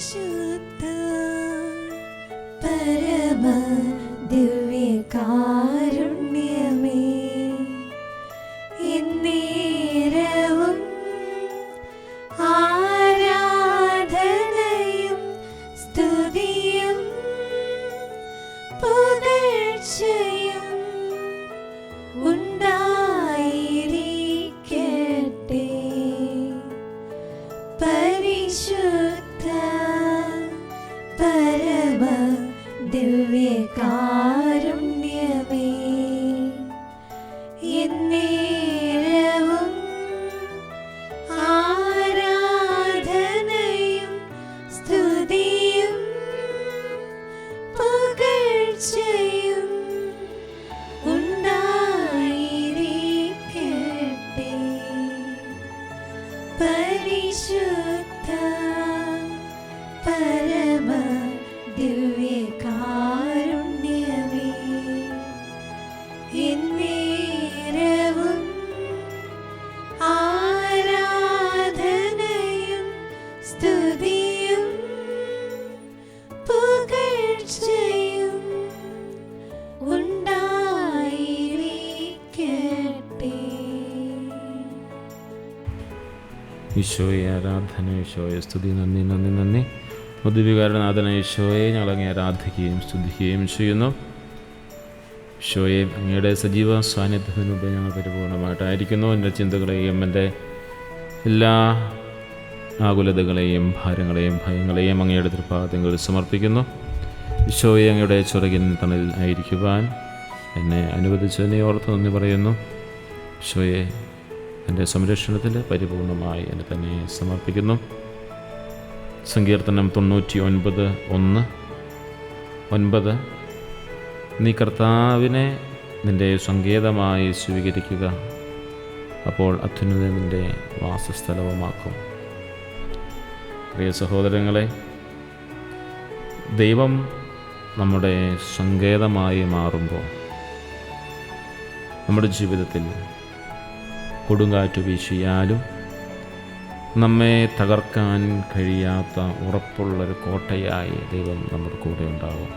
शुद्ध परम दिवे ഈശോയെ ആരാധന ഈശോയെ സ്തുതി നന്ദി നന്ദി നന്ദി. മുദ്ദിവികാരനാഥന ഈശോയെ ഞങ്ങളങ്ങെ ആരാധിക്കുകയും സ്തുതിക്കുകയും ചെയ്യുന്നു. ഈശോയെ അങ്ങയുടെ സജീവ സാന്നിധ്യത്തിന് മുമ്പ് ഞങ്ങൾ പരിപൂർണമായിട്ടായിരിക്കുന്നു. എന്റെ ചിന്തകളെയും എന്റെ എല്ലാ ആകുലതകളെയും ഭാരങ്ങളെയും ഭയങ്ങളെയും അങ്ങയുടെ തൃപ്പാദങ്ങൾ സമർപ്പിക്കുന്നു. ഈശോയെ അങ്ങയുടെ ചുറകിൻ തണലിൽ ആയിരിക്കുവാൻ എന്നെ അനുവദിച്ചതിനെ ഓർത്ത് നന്ദി പറയുന്നു. ഈശോയെ എന്റെ സംരക്ഷണത്തിൽ പരിപൂർണമായി എന്നെ തന്നെ സമർപ്പിക്കുന്നു. സങ്കീർത്തനം തൊണ്ണൂറ്റി ഒൻപത് ഒന്ന്. ഒൻപത് നീ കർത്താവിനെ നിന്റെ സങ്കേതമായി സ്വീകരിക്കുക അപ്പോൾ അത്യുന്നത നിന്റെ വാസസ്ഥലവുമാക്കും. പ്രിയ സഹോദരങ്ങളെ ദൈവം നമ്മുടെ സങ്കേതമായി മാറുമ്പോൾ നമ്മുടെ ജീവിതത്തിൽ കൊടുങ്കാറ്റ് വീശിയാലും നമ്മെ തകർക്കാൻ കഴിയാത്ത ഉറപ്പുള്ളൊരു കോട്ടയായി ദൈവം നമ്മുടെ കൂടെ ഉണ്ടാകും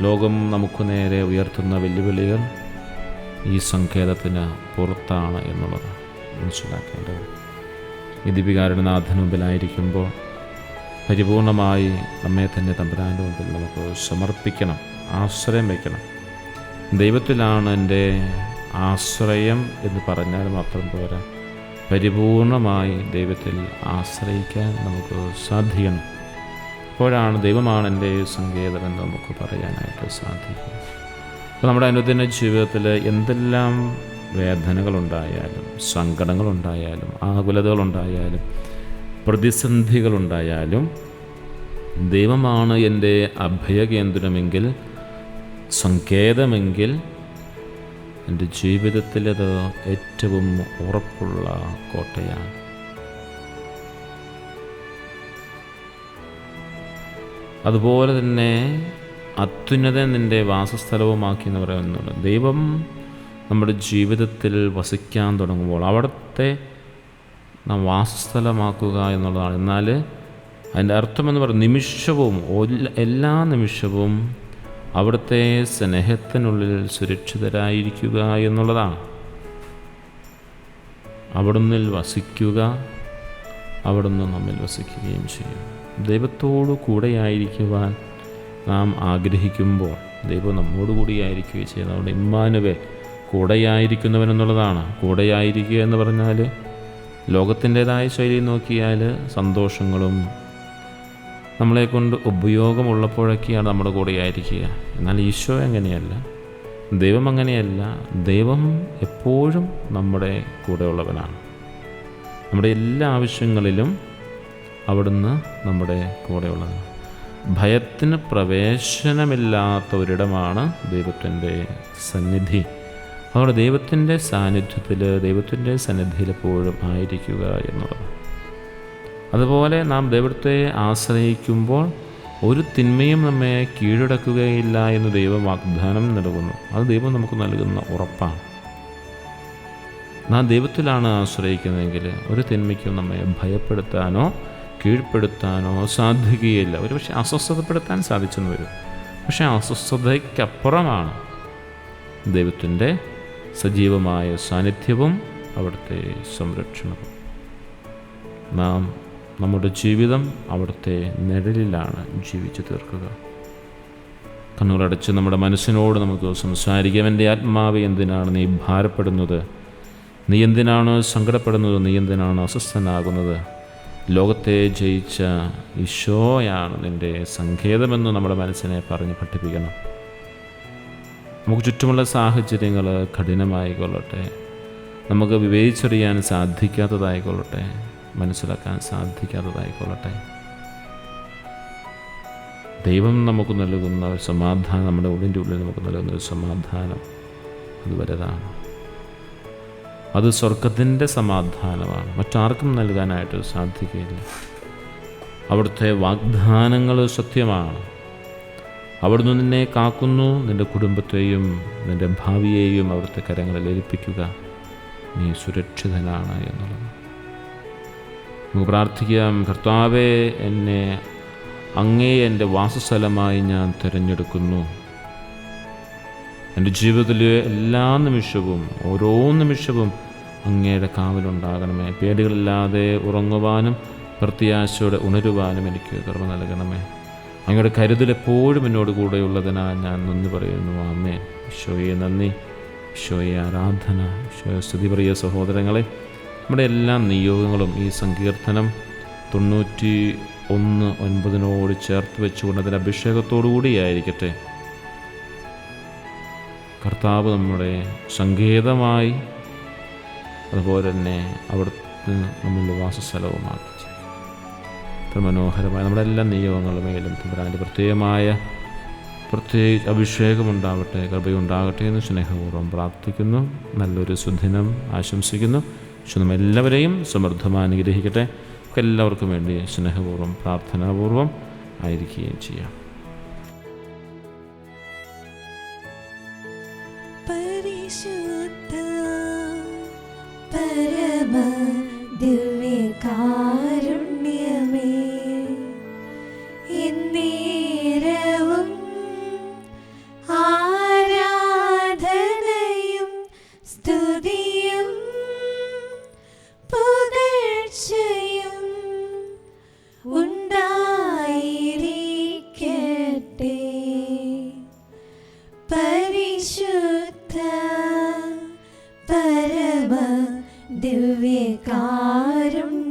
ലോകം നമുക്ക് നേരെ ഉയർത്തുന്ന വെല്ലുവിളികൾ ഈ സങ്കേതത്തിന് പുറത്താണ് എന്നുള്ളത് മനസ്സിലാക്കേണ്ടത്. വിധിപികാരുടെ നാഥന് മുമ്പിലായിരിക്കുമ്പോൾ പരിപൂർണമായി നമ്മെ തന്നെ തമ്പുരാന്റെ മുമ്പിൽ നമുക്ക് സമർപ്പിക്കണം ആശ്രയം വയ്ക്കണം. ദൈവത്തിലാണ് എന്റെ ആശ്രയം എന്ന് പറഞ്ഞാൽ മാത്രം പോരാ. പരിപൂർണമായി ദൈവത്തിൽ ആശ്രയിക്കാൻ നമുക്ക് സാധിക്കണം. അപ്പോഴാണ് ദൈവമാണ് എന്റെ സങ്കേതം എന്ന് നമുക്ക് പറയാനായിട്ട് സാധിക്കും. അപ്പോൾ നമ്മുടെ അനുദിന ജീവിതത്തിൽ എന്തെല്ലാം വേദനകളുണ്ടായാലും സങ്കടങ്ങളുണ്ടായാലും ആകുലതകളുണ്ടായാലും പ്രതിസന്ധികളുണ്ടായാലും ദൈവമാണ് എന്റെ അഭയകേന്ദ്രമെങ്കിൽ സങ്കേതമെങ്കിൽ എന്റെ ജീവിതത്തിലത് ഏറ്റവും ഉറപ്പുള്ള കോട്ടയാണ്. അതുപോലെ തന്നെ അത്യുന്നത നിന്റെ വാസസ്ഥലവുമാക്കി എന്ന് പറയുന്നുണ്ട്. ദൈവം നമ്മുടെ ജീവിതത്തിൽ വസിക്കാൻ തുടങ്ങുമ്പോൾ അവിടുത്തെ നാം വാസസ്ഥലമാക്കുക എന്നുള്ളതാണ്. എന്നാൽ അതിന്റെ അർത്ഥമെന്ന് പറയുന്നത് നിമിഷവും എല്ലാ നിമിഷവും അവിടുത്തെ സ്നേഹത്തിനുള്ളിൽ സുരക്ഷിതരായിരിക്കുക എന്നുള്ളതാണ്. അവിടുന്നിൽ വസിക്കുക അവിടുന്ന് നമ്മിൽ വസിക്കുകയും ചെയ്യും. ദൈവത്തോടു കൂടെയായിരിക്കുവാൻ നാം ആഗ്രഹിക്കുമ്പോൾ ദൈവം നമ്മോട് കൂടിയായിരിക്കുകയും ചെയ്യുന്നത് അതുകൊണ്ട് ഇമ്മാനുവെ കൂടെയായിരിക്കുന്നവൻ എന്നുള്ളതാണ്. കൂടെയായിരിക്കുക എന്ന് പറഞ്ഞാൽ ലോകത്തിന്റെതായ ശൈലി നോക്കിയാൽ സന്തോഷങ്ങളും നമ്മളെ കൊണ്ട് ഉപയോഗമുള്ളപ്പോഴൊക്കെയാണ് നമ്മുടെ കൂടെ ആയിരിക്കുക എന്നാൽ ഈശോ അങ്ങനെയല്ല. ദൈവം അങ്ങനെയല്ല. ദൈവം എപ്പോഴും നമ്മുടെ കൂടെയുള്ളവനാണ്. നമ്മുടെ എല്ലാ ആവശ്യങ്ങളിലും അവിടുന്ന് നമ്മുടെ കൂടെയുള്ളതാണ് ഭയത്തിന് പ്രവേശനമില്ലാത്ത ഒരിടമാണ് ദൈവത്തിന്റെ സന്നിധി. അതുകൊണ്ട് ദൈവത്തിന്റെ സാന്നിധ്യത്തിൽ ദൈവത്തിന്റെ സന്നിധിയിൽ എപ്പോഴും ആയിരിക്കുക എന്നുള്ളത് അതുപോലെ നാം ദൈവത്തെ ആശ്രയിക്കുമ്പോൾ ഒരു തിന്മയും നമ്മെ കീഴടക്കുകയില്ല എന്ന് ദൈവം വാഗ്ദാനം നൽകുന്നു. അത് ദൈവം നമുക്ക് നൽകുന്ന ഉറപ്പാണ്. നാം ദൈവത്തിലാണ് ആശ്രയിക്കുന്നതെങ്കിൽ ഒരു തിന്മയ്ക്കും നമ്മെ ഭയപ്പെടുത്താനോ കീഴ്പ്പെടുത്താനോ സാധിക്കുകയില്ല. ഒരു പക്ഷേ അസ്വസ്ഥതപ്പെടുത്താൻ സാധിച്ചെന്ന് വരും. പക്ഷേ അസ്വസ്ഥതയ്ക്കപ്പുറമാണ് ദൈവത്തിന്റെ സജീവമായ സാന്നിധ്യവും അവിടുത്തെ സംരക്ഷണവും. നാം നമ്മുടെ ജീവിതം അവിടുത്തെ നിഴലിലാണ് ജീവിച്ചു തീർക്കുക. കണ്ണുകളടച്ച് നമ്മുടെ മനസ്സിനോട് നമുക്ക് സംസാരിക്കാം. എന്റെ ആത്മാവ് എന്തിനാണ് നീ ഭാരപ്പെടുന്നത്? നീ എന്തിനാണ് സങ്കടപ്പെടുന്നത്? നീ എന്തിനാണ് അസ്വസ്ഥനാകുന്നത്? ലോകത്തെ ജയിച്ച ഈശോയാണ് നിന്റെ സങ്കേതമെന്ന് നമ്മുടെ മനസ്സിനെ പറഞ്ഞ് പഠിപ്പിക്കണം. നമുക്ക് ചുറ്റുമുള്ള സാഹചര്യങ്ങൾ കഠിനമായിക്കൊള്ളട്ടെ. നമുക്ക് വിവേചിച്ചറിയാൻ സാധിക്കാത്തതായിക്കൊള്ളട്ടെ. മനസ്സിലാക്കാൻ സാധിക്കാത്തതായിക്കൊള്ളട്ടെ. ദൈവം നമുക്ക് നൽകുന്ന ഒരു സമാധാനം നമ്മുടെ ഉള്ളിന്റെ ഉള്ളിൽ നമുക്ക് നൽകുന്ന ഒരു സമാധാനം അത് വലുതാണ് അത് സ്വർഗത്തിന്റെ സമാധാനമാണ്. മറ്റാർക്കും നൽകാനായിട്ട് സാധിക്കുകയില്ല. അവിടുത്തെ വാഗ്ദാനങ്ങൾ സത്യമാണ്. അവിടുന്ന് നിന്നെ കാക്കുന്നു നിന്റെ കുടുംബത്തെയും നിന്റെ ഭാവിയെയും അവിടുത്തെ കരങ്ങളിൽ ഏൽപ്പിക്കുക നീ സുരക്ഷിതനാണ് എന്നുള്ളത്. നമുക്ക് പ്രാർത്ഥിക്കാം. കർത്താവെ എന്നെ അങ്ങേ എന്റെ വാസസ്ഥലമായി ഞാൻ തിരഞ്ഞെടുക്കുന്നു. എന്റെ ജീവിതത്തിലെ എല്ലാ നിമിഷവും ഓരോ നിമിഷവും അങ്ങയുടെ കാവലുണ്ടാകണമേ. പേടികളില്ലാതെ ഉറങ്ങുവാനും പ്രത്യാശയോടെ ഉണരുവാനും എനിക്ക് കർമ്മ നൽകണമേ. അങ്ങയുടെ കരുതൽ എപ്പോഴും എന്നോട് കൂടെയുള്ളതിനാൽ ഞാൻ നന്ദി പറയുന്നു. അമ്മേ ഈശോയെ നന്ദി. ഈശോയെ ആരാധന. ഈശോയെ സ്തുതി പ്രിയ സഹോദരങ്ങളെ നമ്മുടെ എല്ലാ നിയോഗങ്ങളും ഈ സങ്കീർത്തനം തൊണ്ണൂറ്റി ഒന്ന് ഒൻപതിനോട് ചേർത്ത് വെച്ചുകൊണ്ട് അതിന്റെ അഭിഷേകത്തോടു കൂടിയായിരിക്കട്ടെ കർത്താവ് നമ്മുടെ സങ്കേതമായി അതുപോലെ തന്നെ അവിടുത്തെ നമ്മളുടെ വാസസ്ഥലവുമാക്കി മനോഹരമായ നമ്മുടെ എല്ലാ നിയോഗങ്ങളും മേലും തമ്പുരാന്റെ പ്രത്യേകമായ പ്രത്യേക അഭിഷേകമുണ്ടാവട്ടെ കൃപയുണ്ടാകട്ടെ എന്ന് സ്നേഹപൂർവം പ്രാർത്ഥിക്കുന്നു. നല്ലൊരു സുദിനം ആശംസിക്കുന്നു. പക്ഷെ എല്ലാവരെയും സമൃദ്ധമായി അനുഗ്രഹിക്കട്ടെ. എല്ലാവർക്കും വേണ്ടി സ്നേഹപൂർവം പ്രാർത്ഥനാപൂർവം ആയിരിക്കുകയും ചെയ്യാം. പരിശുദ്ധ പരമ ദിവ്യകാരുണ്യമേ ദിവ്യകാരുണ്യ.